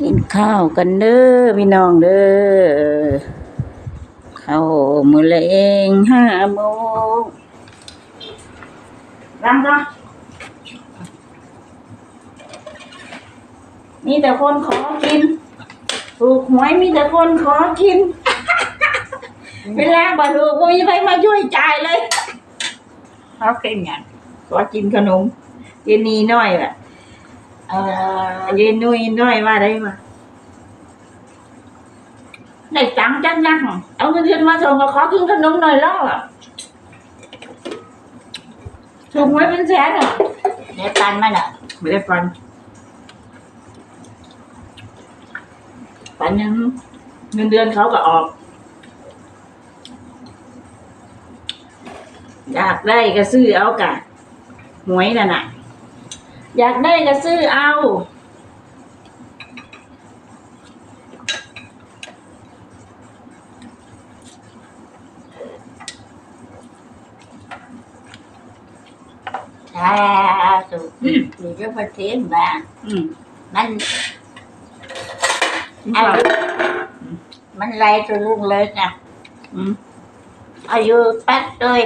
กินข้าวกันเด้อพี่น้องเด้อข้าวมื้อละเองห้าโมงรังก็มีแต่คนขอกินถูกหวยมีแต่คนขอกิน เวลาบ่ถูกบ่มีใครมาช่วยจ่ายเลยเขากินอย่างขอกินขนมเยนนีน้อยแบบ เออเยนนุยน้อยว่าได้มาได้จังจังยังเอาเงินเดือนมาส่งมาขอกินขนมหน่อยแล้วอะถูกหวยเป็นแสนอะเดี๋ยวปันมันอะไม่ได้ฟันฟันยังเงินเดือนเขาก็ออก อยากได้ก็ซื้อเอากะหวยน่ะน่ะ อยากได้ก็ซื้อเอาถ้าสุดอยู่ที่ประเทศบ้านอืมมันเอา มันไล่ตัวลุงเลยนะ อืม อายุแป๊ดด้วย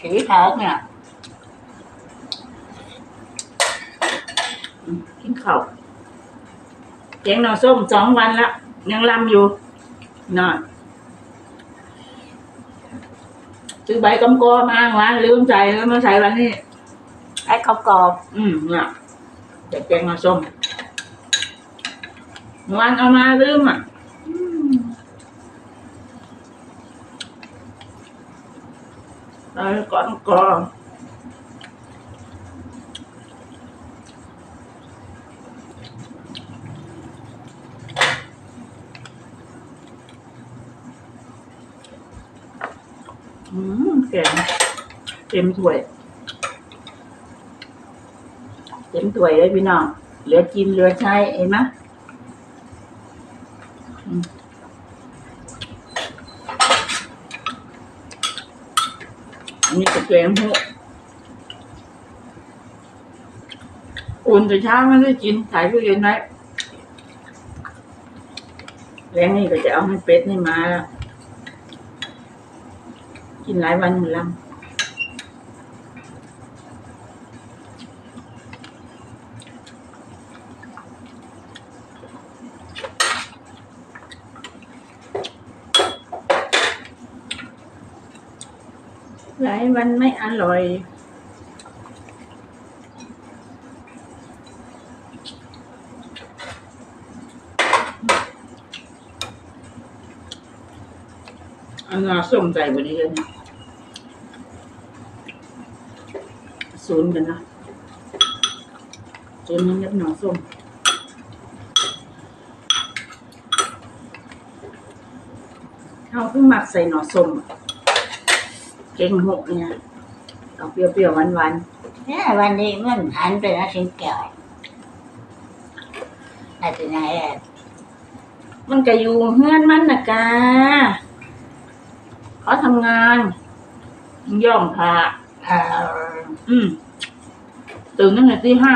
สีเถิงเนี่ย กินข้าวแกงหน่อส้มสองวันละยังลำอยู่นอนซื้อใบกำกอมาหวานลืมใส่แล้วมาใส่วันนี้ไอ้เขากรอบอืมเนี่ยเดี๋ยวแกงหน่อส้มเมื่อวานเอามาลืมอะอืมใส่ก่อนก อืมแกงเต็มถ้วย เต็มถ้วยเลยพี่น้อง เหลือกินเหลือใช้เห็นไหมอืมอันนี้ก็แกงหัวอุ่นแต่เช้าไม่ได้กินถ่ายตู้เย็นไว้แรงนี่ก็จะเอาให้เป็ดนี่มาแล้ว กินหลายวัน หมดแล้วหลายวันไม่อร่อยเอางาส้มใส่บนนี้เลยนะศูนย์กันนะศูนย์นี้ยับหน่อส้มเขาเพิ่งหมักใส่หน่อส้มอะเก่งหกเนี่ยเอาเปรี้ยวๆหวานเนี่ยวันนี้มันหันไปนะสิงแก้วแต่ที่ไหนอะๆมันก็อยู่เฮือนมันนะกา เขาทำงาน ย่อมผ่าเอออืมตื่นตั้งแต่ตีห้า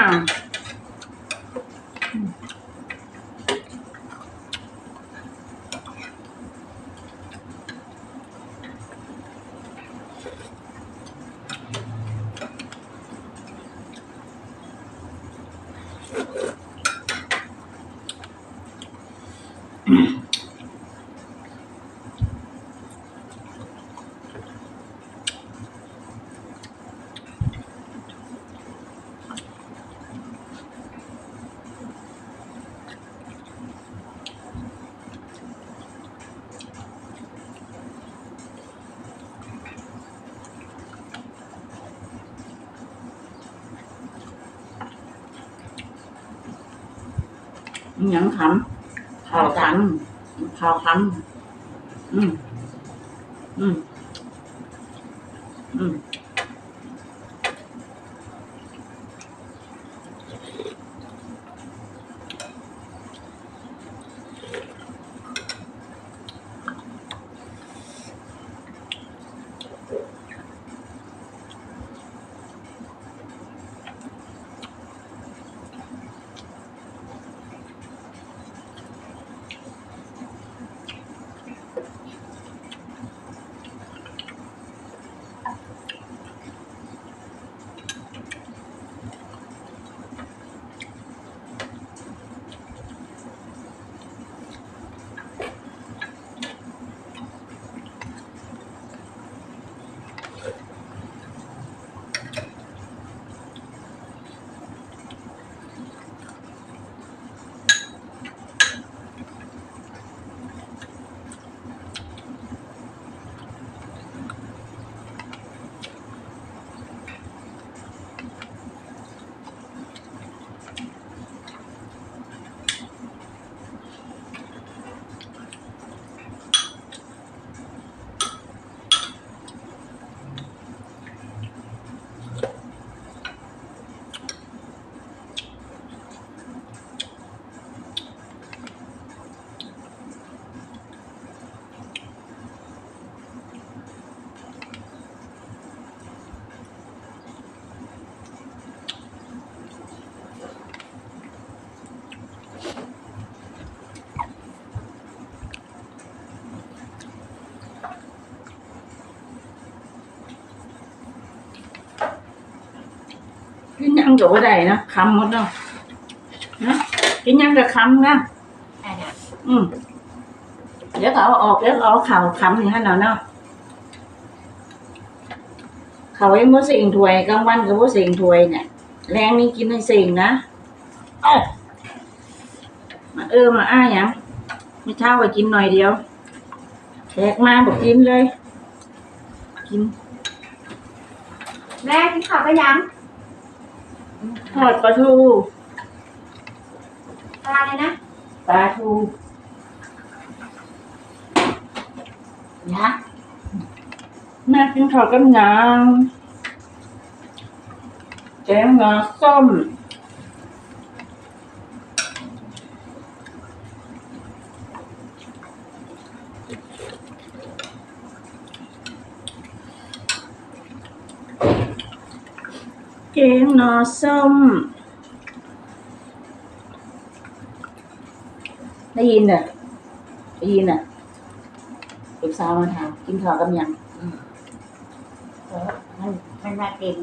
ยังขำข่าวขำข่าวขำอืม กับว่าได้นะคำหมดเนาะนะกินยังกับคำนะได้จ้ะอืมเดี๋ยวก็เอาออกเดี๋ยวก็เอาเข่าคำอย่างนั้นเอาเนาะเขายังบ่สิงถวยกลางวันก็บ่สิงถวยเนี่ย แรงนี่กินให้สิงนะเอ้ามาเออมาอ้าหยังไม่เช้าไปกินหน่อยเดียวแขกมาบอกกินเลย กิน แม่กินข้าวไปยัง ทอดปลาทูปลาเลยนะปลาทูนะแม่กินข้าวกันยังแกงงาส้ม แกงหนอส้ม ได้ยินเหรอได้ยินอะเด็กสาวมาถามกินข้าวกันยังเออมันมันมากิน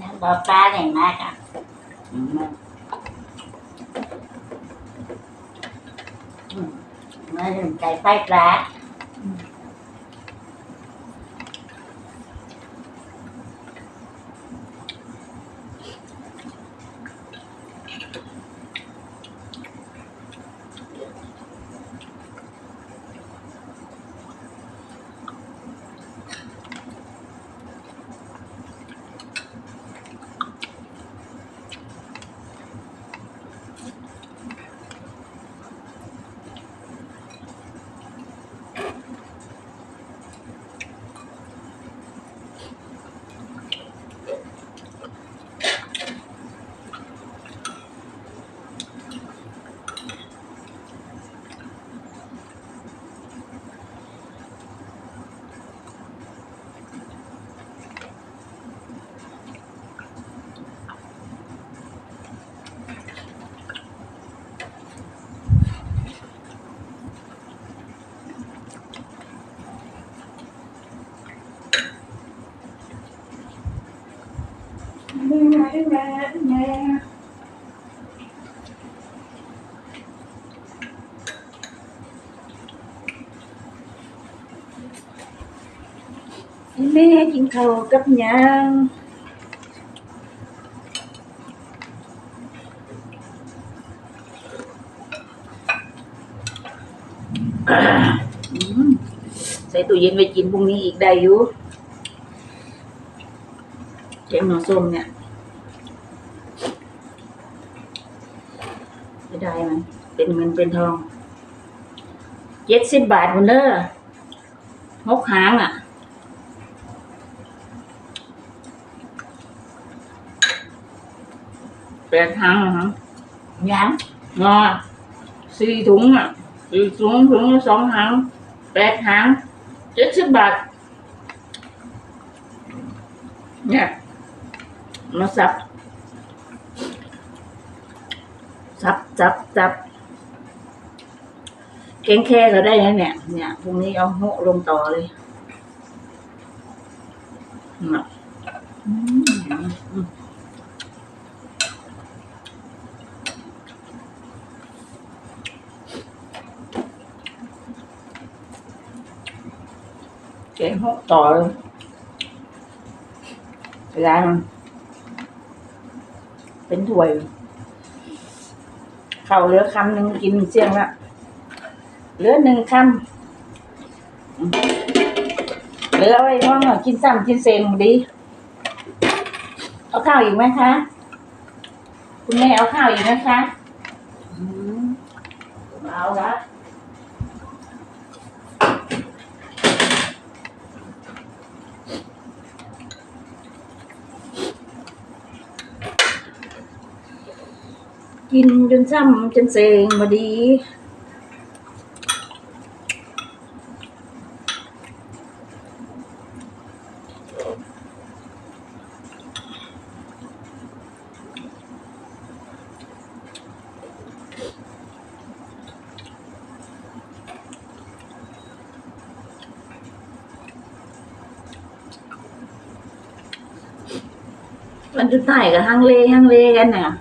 น้ำบอกปลาอย่างมากอะอืมมาถึงใจไฟปลา แม่แม่แม่ แม่กินข้าวกับยังใส่ตู้เย็นไว้กินพรุ่งนี้อีกได้อยู่แกงหน่อส้มเนี่ยไม่ได้มัน เป็นเงินเป็นทองเจ็ดสิบบาทคนเด้อหกหางอะ แปดหางเหรอฮะยังงอสี่ถุงอะสี่ถุงถุงละสองหางแปดหางเจ็ดสิบบาท เนี่ย มาสับ สับสับสับแกงแค่ก็ได้นะเนี่ย เนี่ยพรุ่งนี้เอาโหลงต่อเลยน่ะอืม อืมแกงโหต่อเลยเวลามันเป็นถ้วยเขาเหลือคำหนึ่งกินเสียงละเหลือหนึ่งคำเหลือไว้ว่างหน่อยกินซ้ำกินเซงดี เอาข้าวอีกไหมคะ คุณแม่เอาข้าวอีกไหมคะ เอาละ กินจนซ้ำจนเซ็งาดีมันจะใส่กับห้างเลห้างเลกันเนี่ย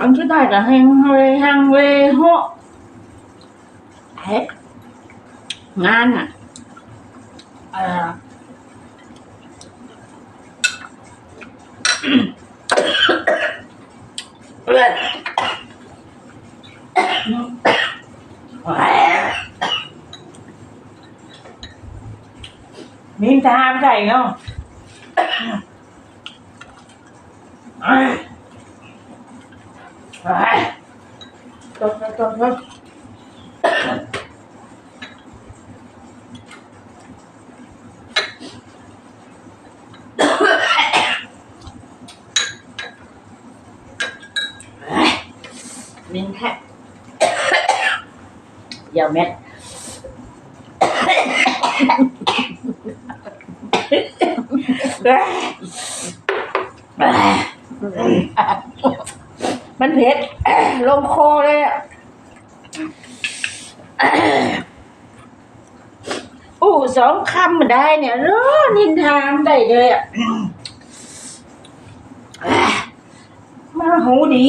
อันสุดท้ายกับฮังเลฮังเลโฮะเฮ็ดงานอะ มันเผ็ด ลงคอเลยอะอู้สองคำมาได้เนี่ยรอนินทามได้เลยอะมาหูดี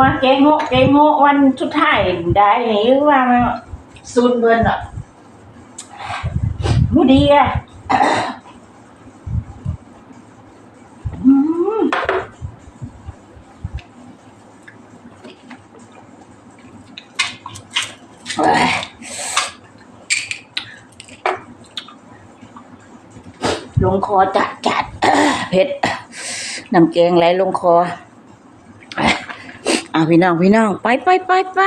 ว่าแกงโง่แกงโง่วันสุดท้ายได้นี่ว่ามันซูนเบิร์นอะหูดีอะลงคอจัดจัดเผ็ดน้ำแกงไหลลงคอ อะพี่น้องพี่น้องไปไปไปไป